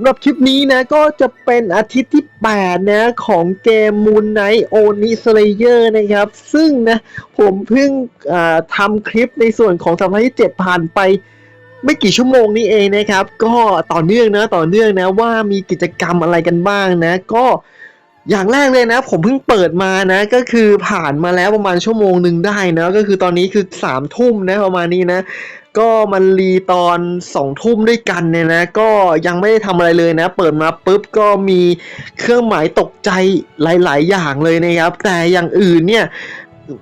สำหรับคลิปนี้นะก็จะเป็นอาทิตย์ที่ 8 นะของเกม Moon Knight Oni Slayer นะครับ ซึ่งนะผมเพิ่งทำคลิปในส่วนของสัปดาห์ที่ 7 ผ่านไปไม่กี่ชั่วโมงนี้เองนะครับ ก็ต่อเนื่องนะต่อเนื่องนะว่ามีกิจกรรมอะไรกันบ้างนะ ก็อย่างแรกเลยนะ ผมเพิ่งเปิดมานะ ก็คือผ่านมาแล้วประมาณชั่วโมงหนึ่งได้นะ ก็คือตอนนี้คือสามทุ่มนะประมาณนี้นะ ก็มันรีตอนสองทุ่มด้วยกันเนี่ยนะ ก็ยังไม่ได้ทำอะไรเลยนะ เปิดมาปุ๊บก็มีเครื่องหมายตกใจหลาย ๆ อย่างเลยนะครับ แต่อย่างอื่นเนี่ย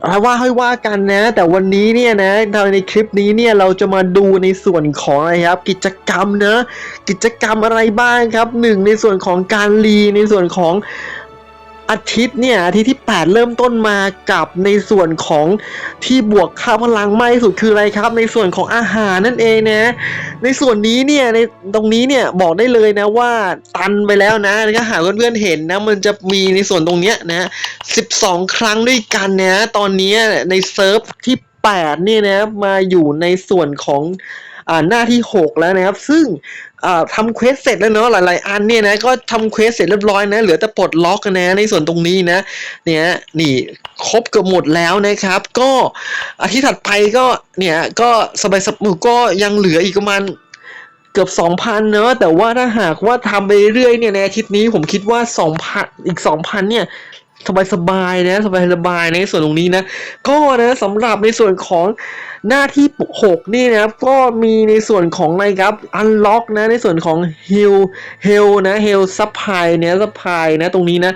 เอาว่าให้ว่ากันนะ แต่วันนี้เนี่ยนะในคลิปนี้เนี่ยเราจะมาดูในส่วนของอะไรครับ กิจกรรมนะกิจกรรมอะไรบ้างครับหนึ่งในส่วนของการรีในส่วนของ อาทิตย์เนี่ยอาทิตย์ที่ 8 เริ่มต้นมากับในส่วนของที่บวกค่าพลังมากที่สุดคืออะไรครับ ในส่วนของอาหารนั่นเองนะ ในส่วนนี้เนี่ยในตรงนี้เนี่ยบอกได้เลยนะว่าตันไปแล้วนะถ้าหากเพื่อนๆเห็นนะมันจะมีในส่วนตรงเนี้ยนะ 12 ครั้งด้วยกันนะตอนนี้ในเซิร์ฟที่8เนี่ยนะมาอยู่ในส่วนของ หน้าที่ 6 แล้วนะครับ ซึ่งอ่าทำเควสเสร็จแล้วเนาะหลาย ๆ อันเนี่ยนะก็ทำเควสเสร็จเรียบร้อยนะ เหลือแต่ปลดล็อกนะในส่วนตรงนี้นะเนี่ยนี่ครบเกือบหมดแล้วนะครับ ก็อาทิตย์ถัดไปก็เนี่ยก็สบายสมุก็ยังเหลืออีกประมาณเกือบ 2,000 เนอะแต่ว่าถ้าหากว่าทำไปเรื่อยๆเนี่ยในอาทิตย์นี้ผมคิดว่า 2,000 อีก 2,000 เนี่ย สบายๆนะสบายๆในส่วนตรงนี้นะ ก็นะสำหรับในส่วนของหน้าที่ปกหกนี่นะครับ ก็มีในส่วนของอะไรครับ unlock นะในส่วนของ heal heal นะ heal supply เนี่ย supply นะตรงนี้นะ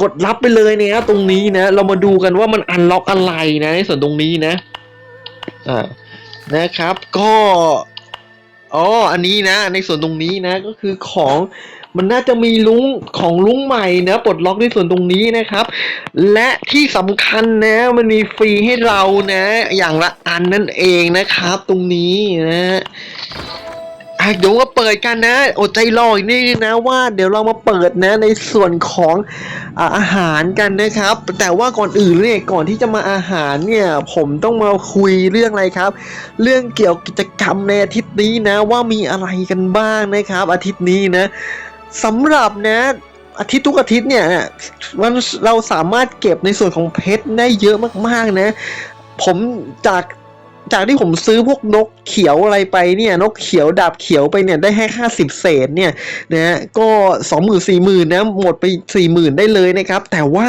กดรับไปเลยเนี่ยตรงนี้นะ เรามาดูกันว่ามัน unlock อะไรนะในส่วนตรงนี้นะอ่านะครับก็อ๋ออันนี้นะ ในส่วนตรงนี้นะก็คือของ มันน่าจะมีลุงของลุงใหม่นะปลดล็อกในส่วนตรงนี้นะครับ และที่สำคัญนะมันมีฟรีให้เรานะ อย่างละอันนั่นเองนะครับ ตรงนี้นะเดี๋ยวมาเปิดกันนะ อดใจรออีกนิดนึงนะว่าเดี๋ยวเรามาเปิดนะในส่วนของอาอาหารกันนะครับ แต่ว่าก่อนอื่นเนี่ยก่อนที่จะมาอาหารเนี่ย ผมต้องมาคุยเรื่องอะไรครับ เรื่องเกี่ยวกิจกรรมในอาทิตย์นี้นะว่ามีอะไรกันบ้างนะครับ อาทิตย์นี้นะ สำหรับนะอาทิตย์ทุกอาทิตย์เนี่ยมันเราสามารถเก็บในส่วนของเพชรได้เยอะมากๆนะ ผมจากจากที่ผมซื้อพวกนกเขียวอะไรไปเนี่ย นกเขียวดาบเขียวไปเนี่ยได้แค่ห้าสิบเศษเนี่ยนะก็สองหมื่นสี่หมื่นนะหมดไปสี่หมื่นได้เลยนะครับ แต่ว่า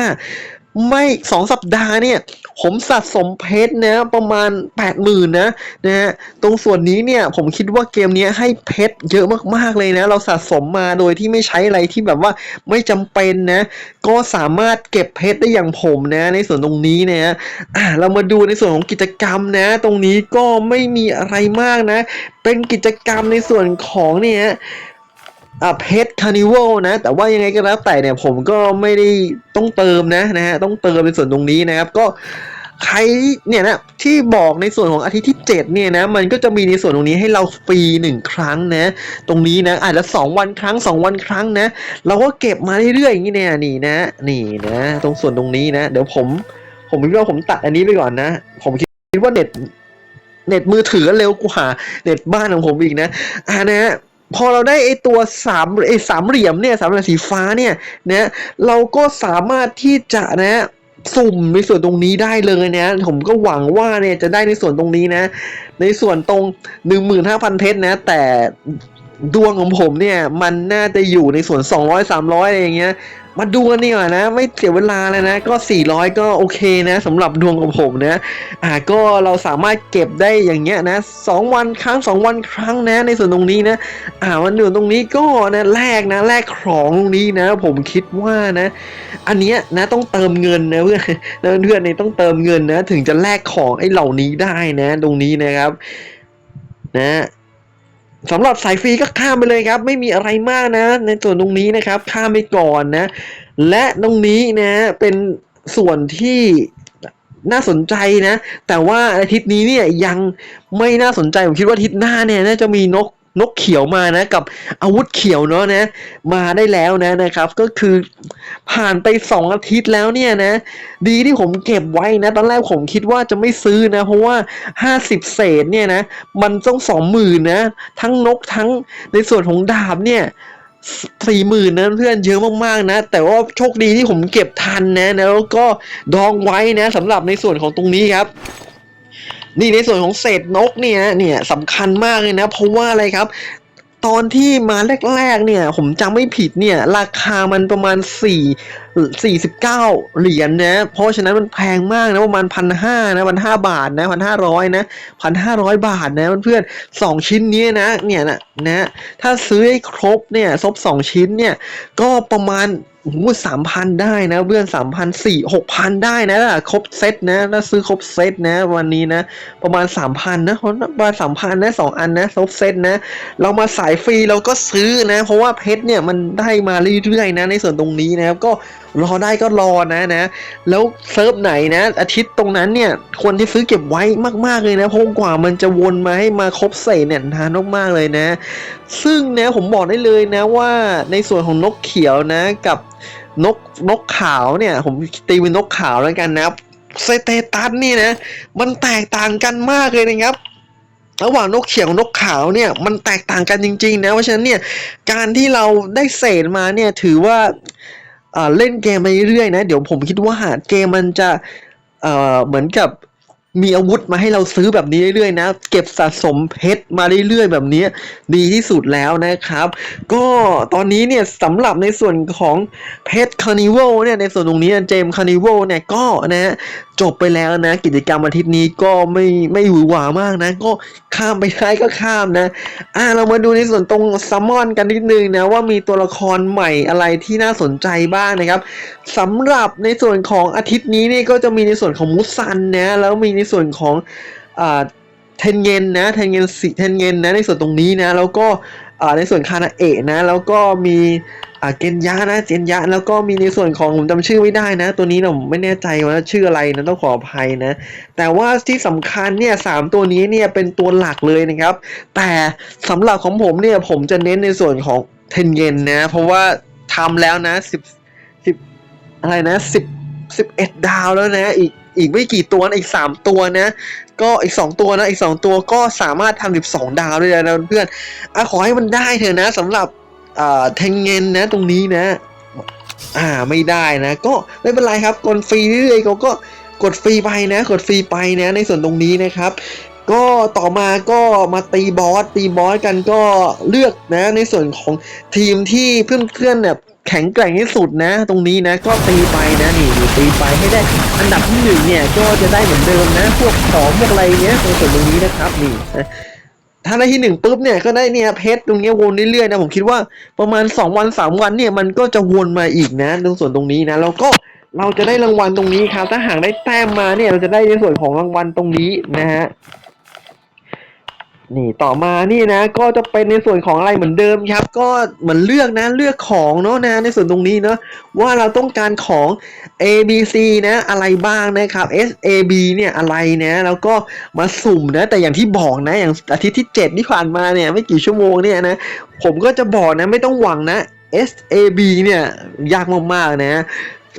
ไม่สองสัปดาห์เนี่ย ผมสะสมเพชรนะ ประมาณแปดหมื่นนะนะฮะตรงส่วนนี้เนี่ย ผมคิดว่าเกมนี้ให้เพชรเยอะมากๆเลยนะ เราสะสมมาโดยที่ไม่ใช้อะไรที่แบบว่าไม่จำเป็นนะ ก็สามารถเก็บเพชรได้อย่างผมนะ ในส่วนตรงนี้นะอะเรามาดูในส่วนของกิจกรรมนะ ตรงนี้ก็ไม่มีอะไรมากนะ เป็นกิจกรรมในส่วนของเนี่ย อะเพชรคานิวัลนะ แต่ว่ายังไงก็แล้วแต่เนี่ยผมก็ไม่ได้ต้องเติมนะนะฮะต้องเติมในส่วนตรงนี้นะครับก็ใครเนี่ยนะที่บอกในส่วนของอาทิตย์ที่ 7 เนี่ยนะมันก็จะมีในส่วนตรงนี้ให้เราฟรีหนึ่งครั้งนะ ตรงนี้นะอาจจะสองวันครั้งสองวันครั้งนะ เราก็เก็บมาเรื่อยๆอย่างนี้เนี่ยนี่นะ นี่นะ ตรงส่วนตรงนี้นะ เดี๋ยวผม ผมคิดว่าผมตัดอันนี้ไปก่อนนะ ผมคิดว่าเน็ตเน็ตมือถือเร็วกว่าเน็ตบ้านของผมอีกนะอ่านะ พอเราได้ไอตัวสามไอสามเหลี่ยมเนี่ยสามเหลี่ยมสีฟ้าเนี่ยนะเราก็สามารถที่จะนะสุ่มในส่วนตรงนี้ได้เลยนะ ผมก็หวังว่าเนี่ยจะได้ในส่วนตรงนี้นะ ในส่วนตรงหนึ่งหมื่นห้าพันเพชรนะ แต่ ดวงของผมเนี่ย มันน่าจะอยู่ในส่วนสองร้อยสามร้อยอะไรอย่างเงี้ย มาดูกันดีกว่านะ ไม่เสียเวลาเลยนะ ก็ 400 ก็โอเคนะสำหรับดวงของผมนะ อ่าก็เราสามารถเก็บได้อย่างเงี้ยนะสองวันครั้งสองวันครั้งนะ ในส่วนตรงนี้นะ อ่าวันเดือนตรงนี้ก็นะแลกนะแลกของตรงนี้นะ ผมคิดว่านะ อันเนี้ยนะต้องเติมเงินนะเพื่อนเพื่อนๆเนี่ยต้องเติมเงินนะ ถึงจะแลกของไอ้เหล่านี้ได้นะ ตรงนี้นะครับ นะ สำหรับสายฟรีก็ข้ามไปเลยครับ ไม่มีอะไรมากนะ ในส่วนตรงนี้นะครับข้ามไปก่อนนะ และตรงนี้นะเป็นส่วนที่น่าสนใจนะ แต่ว่าอาทิตย์นี้เนี่ยยังไม่น่าสนใจ ผมคิดว่าอาทิตย์หน้าเนี่ยน่าจะมีนก นกเขียวมานะ กับอาวุธเขียวเนาะนะ มาได้แล้วนะนะครับ ก็คือผ่านไปสองอาทิตย์แล้วเนี่ยนะ ดีที่ผมเก็บไว้นะ ตอนแรกผมคิดว่าจะไม่ซื้อนะ เพราะว่าห้าสิบเศษเนี่ยนะ มันต้องสองหมื่นนะ ทั้งนกทั้งในส่วนของดาบเนี่ยสี่หมื่นนะเพื่อนเยอะมากๆนะ แต่ว่าโชคดีที่ผมเก็บทันนะ แล้วก็ดองไว้นะสำหรับในส่วนของตรงนี้ครับ นี่ในส่วนของเศษนกเนี่ยเนี่ยสำคัญมากเลยนะ เพราะว่าอะไรครับ ตอนที่มาแรกๆเนี่ย ผมจำไม่ผิดเนี่ย ราคามันประมาณ4 49 เหรียญนะ เพราะฉะนั้นมันแพงมากนะประมาณพันห้านะพันห้าบาทนะพันห้าร้อยนะพันห้าร้อยบาทนะเพื่อนๆสองชิ้นนี้นะเนี่ยนะนะถ้าซื้อให้ครบเนี่ยครบสองชิ้นเนี่ยก็ประมาณโอ้โหสามพันได้นะเพื่อนสามพันสี่หกพันได้นะถ้าครบเซตนะถ้าซื้อครบเซตนะ วันนี้นะ ประมาณสามพันนะเพราะประมาณสามพันนะสองอันนะครบเซตนะ เรามาสายฟรีเราก็ซื้อนะ เพราะว่าเพชรเนี่ยมันได้มาเรื่อยๆนะในส่วนตรงนี้นะครับก็รอได้ก็รอนะนะ แล้วเซิร์ฟไหนนะ อาทิตย์ตรงนั้นเนี่ยควรที่ซื้อเก็บไว้มาก ๆ เลยนะ เพราะกว่ามันจะวนมาให้มาครบเศษเนี่ยนานมากๆเลยนะ ซึ่งนะผมบอกได้เลยนะว่าในส่วนของนกเขียวนะกับนกนกขาวเนี่ย ผมตีเป็นนกขาวแล้วกันนะสเตตัสนี่นะ มันแตกต่างกันมากเลยนะครับระหว่างนกเขียวกับนกขาวเนี่ยมันแตกต่างกันจริง ๆ นะเพราะฉะนั้นเนี่ยการที่เราได้เศษมาเนี่ยถือว่า เล่นเกมไปเรื่อยนะ เดี๋ยวผมคิดว่าเกมมันจะเเหมือนกับ มีอาวุธมาให้เราซื้อแบบนี้เรื่อยๆนะ เก็บสะสมเพชรมาเรื่อยๆแบบนี้ดีที่สุดแล้วนะครับ ก็ตอนนี้เนี่ยสำหรับในส่วนของเพชรคานิวัลเนี่ยในส่วนตรงนี้เจมคานิวัลเนี่ยก็นะฮะจบไปแล้วนะ กิจกรรมอาทิตย์นี้ก็ไม่ไม่หวือหวามากนะ ก็ข้ามไปได้ก็ข้ามนะ อ่าเรามาดูในส่วนตรงซัมมอนกันนิดนึงนะว่ามีตัวละครใหม่อะไรที่น่าสนใจบ้างนะครับสำหรับในส่วนของอาทิตย์นี้นี่ก็จะมีในส่วนของมุสันนะแล้วมีในส่วนของอ่าเทนเงินนะเทนเงินสีเทนเงินนะในส่วนตรงนี้นะ แล้วก็อ่าในส่วนคานาเอะนะ แล้วก็มีอ่าเกนยะนะเจนยะแล้วก็มีในส่วนของผมจำชื่อไม่ได้นะ ตัวนี้ผมไม่แน่ใจว่าชื่ออะไรนะต้องขออภัยนะ แต่ว่าที่สำคัญเนี่ยสามตัวนี้เนี่ยเป็นตัวหลักเลยนะครับ แต่สำหรับของผมเนี่ยผมจะเน้นในส่วนของเทนเยนนะ เพราะว่าทำแล้วนะสิบสิบอะไรนะสิบสิบเอ็ดดาวแล้วนะอีก อีกไม่กี่ตัวนะอีกสามตัวนะ ก็อีกสองตัวนะ อีกสองตัวก็สามารถทำสิบสองดาวได้แล้วนะเพื่อนอะขอให้มันได้เถอะนะสำหรับอ่าเทนเยนนะตรงนี้นะ อ่าไม่ได้นะ ก็ไม่เป็นไรครับกดฟรีเรื่อยๆเขาก็กดฟรีไปนะ กดฟรีไปนะ ในส่วนตรงนี้นะครับก็ต่อมาก็มาตีบอสตีบอสกันก็เลือกนะในส่วนของทีมที่เพื่อนๆเนี่ย แข็งแกร่งที่สุดนะ ตรงนี้นะก็ตีไปนะนี่ตีไปให้ได้อันดับที่หนึ่งเนี่ยก็จะได้เหมือนเดิมนะ พวกของพวกอะไรเนี้ยในส่วนตรงนี้นะครับนี่ถ้าได้ที่หนึ่งปุ๊บเนี่ยก็ได้เนี่ยเพชรตรงนี้วนเรื่อยๆนะผมคิดว่าประมาณสองวันสามวันเนี่ยมันก็จะวนมาอีกนะตรงส่วนตรงนี้นะแล้วก็เราจะได้รางวัลตรงนี้ครับถ้าหากได้แต้มมาเนี่ยเราจะได้ในส่วนของรางวัลตรงนี้นะฮะ นี่ต่อมานี่นะ ก็จะเป็นในส่วนของอะไรเหมือนเดิมครับ ก็เหมือนเลือกนะเลือกของเนาะนะในส่วนตรงนี้เนาะว่าเราต้องการของ A B C นะ อะไรบ้างนะครับ S A B เนี่ยอะไรนะแล้วก็มาสุ่มนะ แต่อย่างที่บอกนะ อย่างอาทิตย์ที่ 7 ที่ผ่านมาเนี่ยไม่กี่ชั่วโมงเนี่ยนะ ผมก็จะบอกนะไม่ต้องหวังนะ S A B เนี่ยยากมากๆนะ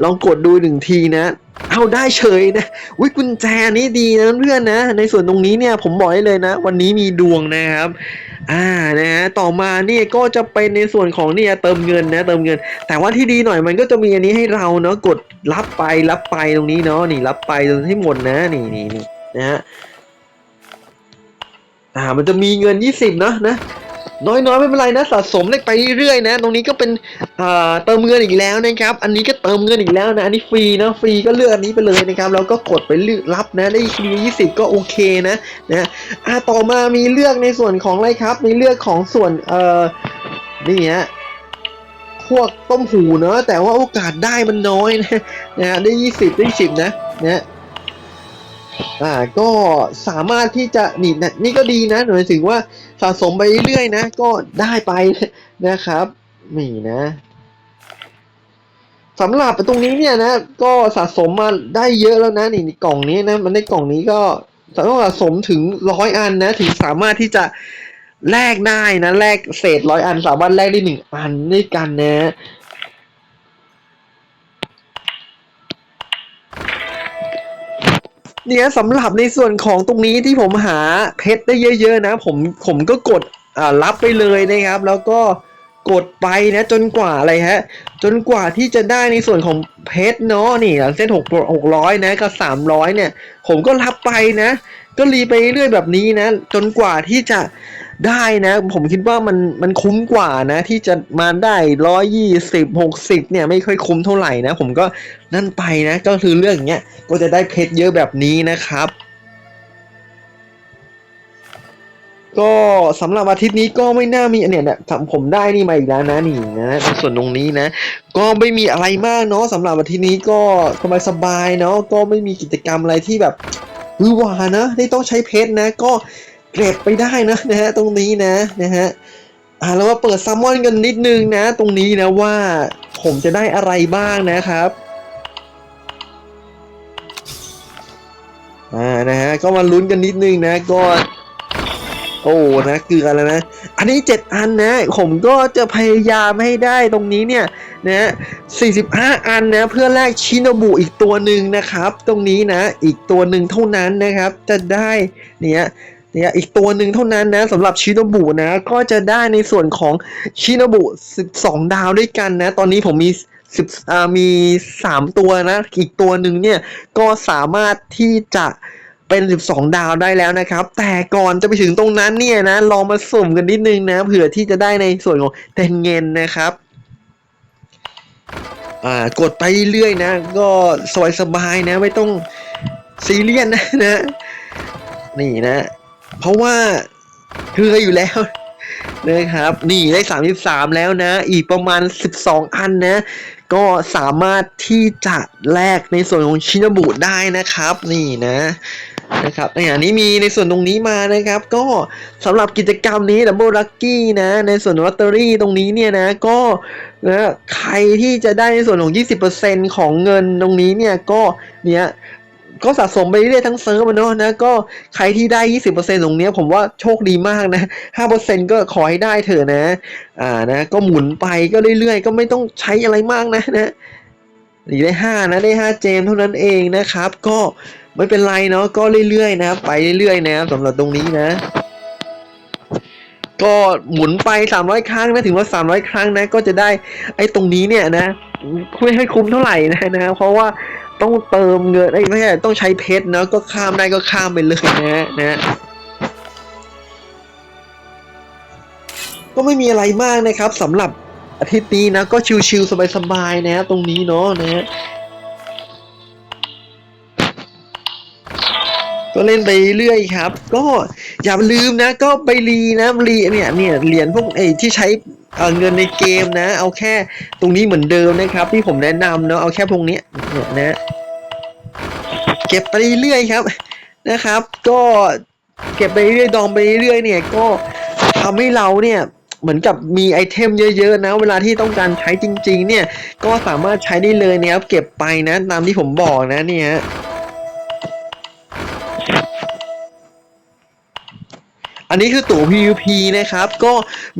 ลองกดดูหนึ่งทีนะ เอาได้เฉยนะวิกุญแจนี้ดีนะเพื่อนนะ ในส่วนตรงนี้เนี่ยผมบอกได้เลยนะ วันนี้มีดวงนะครับ อ่านะฮะต่อมาเนี่ยก็จะเป็นในส่วนของเนี่ยเติมเงินนะเติมเงิน แต่ว่าที่ดีหน่อยมันก็จะมีอันนี้ให้เราเนาะกดรับไปรับไปตรงนี้เนาะนี่รับไปจนให้หมดนะนี่นี่นี่นะฮะอ่ามันจะมีเงินยี่สิบนะนะ น้อยๆไม่เป็นไรนะสะสมเลขไปเรื่อยๆนะ ตรงนี้ก็เป็นเติมเงินอีกแล้วนะครับ อันนี้ก็เติมเงินอีกแล้วนะ อันนี้ฟรีนะฟรีก็เลือกอันนี้ไปเลยนะครับแล้วก็กดไปเลือกรับนะได้ฟรียี่สิบก็โอเคนะนะอ่าต่อมามีเลือกในส่วนของอะไรครับ มีเลือกของส่วนเอ่อนี่ฮะพวกต้มหูเนอะแต่ว่าโอกาสได้มันน้อยนะนะได้ยี่สิบได้สิบนะนะ อ่าก็สามารถที่จะนี่นะนี่ก็ดีนะหมายถึงว่าสะสมไปเรื่อยๆนะ ก็ได้ไปนะครับนี่นะสำหรับตรงนี้เนี่ยนะก็สะสมมาได้เยอะแล้วนะนี่นี่กล่องนี้นะมันได้กล่องนี้ก็ต้องสะสมถึงร้อยอันนะถึงสามารถที่จะแลกได้นะแลกเศษร้อยอัน สามารถแลกได้หนึ่งอันด้วยกันนะ เนี่ยสำหรับในส่วนของตรงนี้ที่ผมหาเพชรได้เยอะ ๆ นะ ผมผมก็กดอ่ารับไปเลยนะครับ แล้วก็กดไปนะจนกว่าอะไรฮะ จนกว่าที่จะได้ในส่วนของเพชรเนาะนี่หลังเส้นหกหกร้อยนะกับสามร้อยเนี่ย ผมก็รับไปนะ ก็รีไปเรื่อยแบบนี้นะ จนกว่าที่จะ ได้นะ ผมคิดว่ามันมันคุ้มกว่านะ ที่จะมาได้ร้อยยี่สิบหกสิบเนี่ยไม่ค่อยคุ้มเท่าไหร่นะ ผมก็นั่นไปนะ ก็คือเรื่องอย่างเงี้ยก็จะได้เพชรเยอะแบบนี้นะครับก็สำหรับอาทิตย์นี้ก็ไม่น่ามีเนี่ยเนี่ยผมได้นี่มาอีกแล้วนะนี่นะในส่วนตรงนี้นะ ก็ไม่มีอะไรมากเนาะสำหรับอาทิตย์นี้ก็สบายๆเนาะก็ไม่มีกิจกรรมอะไรที่แบบวือหวานะที่ต้องใช้เพชรนะ ก็ เก็บไปได้นะนะฮะตรงนี้นะนะฮะอ่าแล้วมาเปิดซัมมอนกันนิดนึงนะ ตรงนี้นะว่าผมจะได้อะไรบ้างนะครับอ่านะฮะก็มาลุ้นกันนิดนึงนะก็โอ้นะเกลือแล้วนะ อันนี้เจ็ดอันนะ ผมก็จะพยายามให้ได้ตรงนี้เนี่ยนะ45 อันนะ เพื่อแลกชินบุอีกตัวหนึ่งนะครับ ตรงนี้นะ อีกตัวหนึ่งเท่านั้นนะครับ จะได้เนี่ย เนี่ยอีกตัวหนึ่งเท่านั้นนะสำหรับชินบุนะ ก็จะได้ในส่วนของชินบุ 12 ดาวด้วยกันนะ ตอนนี้ผมมีสิบมีสามตัวนะ อีกตัวหนึ่งเนี่ย ก็สามารถที่จะเป็น 12 ดาวได้แล้วนะครับ แต่ก่อนจะไปถึงตรงนั้นเนี่ยนะ ลองมาสุ่มกันนิดนึงนะ เผื่อที่จะได้ในส่วนของเทนเงินนะครับอ่ากดไปเรื่อยนะ ก็สบายสบายๆนะ ไม่ต้องซีเรียสนะนะ นี่นะ เพราะว่าคืออยู่แล้วนะครับ นี่ได้ 33 แล้วนะ อีกประมาณ 12 อันนะ ก็สามารถที่จะแลกในส่วนของชินบุได้นะครับ นี่นะนะครับอย่างนี้มีในส่วนตรงนี้มานะครับ ก็สำหรับกิจกรรมนี้ดับเบิลลัคกี้นะ ในส่วนลอตเตอรี่ตรงนี้เนี่ยนะก็นะใครที่จะได้ในส่วนของ 20%ของเงินตรงนี้เนี่ยก็เนี่ย ก็สะสมไปเรื่อยๆทั้งเซิร์ฟอะเนาะนะก็ใครที่ได้ 20%ตรงเนี้ยผมว่าโชคดีมากนะ 5%ก็ขอให้ได้เถอะนะ อ่านะ ก็หมุนไปก็เรื่อยๆ ก็ไม่ต้องใช้อะไรมากนะนะหรือได้ 5 นะ ได้ 5 เจมเท่านั้นเองนะครับ ก็ไม่เป็นไรเนาะก็เรื่อยๆ นะครับไปเรื่อยๆนะครับสำหรับตรงนี้นะ ก็หมุนไป 300 ครั้งนะถึงว่า 300 ครั้งนะ ก็จะได้ไอ้ตรงนี้เนี่ยนะไม่ให้คุ้มเท่าไหร่นะนะ เพราะว่า ต้องเติมเงินไอ้ไม่ใช่ต้องใช้เพชรเนาะก็ข้ามได้ก็ข้ามไปเลยนะนะก็ไม่มีอะไรมากนะครับสำหรับอาทิตย์นี้นะก็ชิลๆสบายๆนะ ตรงนี้เนาะนะก็เล่นไปเรื่อยครับ ก็อย่าลืมนะ ก็ไปรีนะรีเนี่ยเนี่ยเหรียญพวกไอ้ที่ใช้ เอ่อเงินในเกมนะ เอาแค่ตรงนี้เหมือนเดิมนะครับ ที่ผมแนะนำเนาะเอาแค่พวกเนี้นะเก็บไปเรื่อยครับนะครับ ก็เก็บไปเรื่อยดองไปเรื่อยเนี่ยก็ทำให้เราเนี่ยเหมือนกับมีไอเทมเยอะๆนะ เวลาที่ต้องการใช้จริง ๆ เนี่ยก็สามารถใช้ได้เลยนะครับเก็บไปนะตามที่ผมบอกนะเนี่ย อันนี้คือตั๋ว PVP นะครับ ก็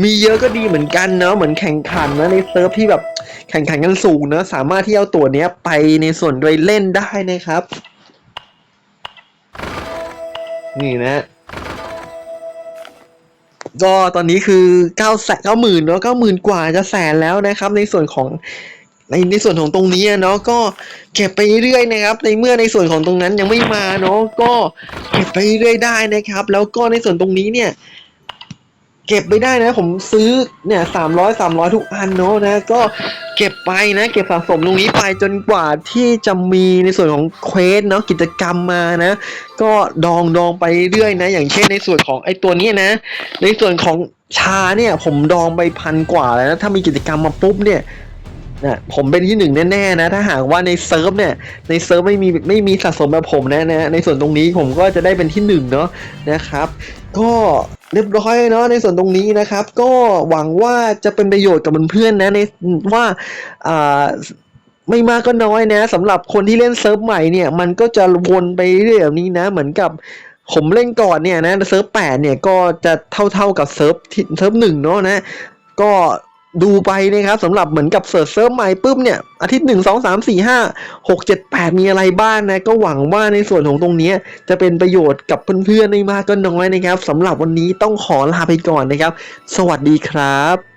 มีเยอะก็ดีเหมือนกันเนาะเหมือนแข่งขันนะในเซิร์ฟที่แบบแข่งขันกันสูงเนอะสามารถที่เอาตั๋วเนี้ยไปในส่วนโดยเล่นได้นะครับ นี่นะ ก็ตอนนี้คือเก้าแสนเก้าหมื่นเนาะเก้าหมื่นกว่าจะแสนแล้วนะครับ ในส่วนของ ในในส่วนของตรงนี้เนาะก็เก็บไปเรื่อยนะครับ ในเมื่อในส่วนของตรงนั้นยังไม่มาเนาะก็เก็บไปเรื่อยได้นะครับ แล้วก็ในส่วนตรงนี้เนี่ยเก็บไปได้นะ ผมซื้อเนี่ยสามร้อยสามร้อยทุกอันเนาะนะก็เก็บไปนะ เก็บสะสมตรงนี้ไปจนกว่าที่จะมีในส่วนของเควสเนาะกิจกรรมมานะ ก็ดองดองไปเรื่อยนะ อย่างเช่นในส่วนของไอ้ตัวนี้นะ ในส่วนของชาเนี่ยผมดองไปพันกว่าแล้วนะถ้ามีกิจกรรมมาปุ๊บเนี่ย นะผมเป็นที่หนึ่งแน่ๆนะ ถ้าหากว่าในเซิร์ฟเนี่ยในเซิร์ฟไม่มีไม่มีสะสมแบบผมนะนะในส่วนตรงนี้ผมก็จะได้เป็นที่หนึ่งเนาะนะครับ ก็เรียบร้อยเนาะในส่วนตรงนี้นะครับ ก็หวังว่าจะเป็นประโยชน์กับเพื่อนๆนะในว่าอ่าไม่มากก็น้อยนะสำหรับคนที่เล่นเซิร์ฟใหม่เนี่ย มันก็จะวนไปเรื่อยแบบนี้นะ เหมือนกับผมเล่นก่อนเนี่ยนะเซิร์ฟแปดเนี่ยก็จะเท่าๆกับเซิร์ฟที่เซิร์ฟหนึ่งเนาะนะ ก็ ดูไปนะครับสำหรับเหมือนกับเสิร์ชเซิร์ฟใหม่ปุ๊บเนี่ยอาทิตย์หนึ่งสองสามสี่ห้าหกเจ็ดแปดมีอะไรบ้างนะก็หวังว่าในส่วนของตรงนี้จะเป็นประโยชน์กับเพื่อนๆไม่มากก็น้อยนะครับสำหรับวันนี้ต้องขอลาไปก่อนนะครับ สวัสดีครับ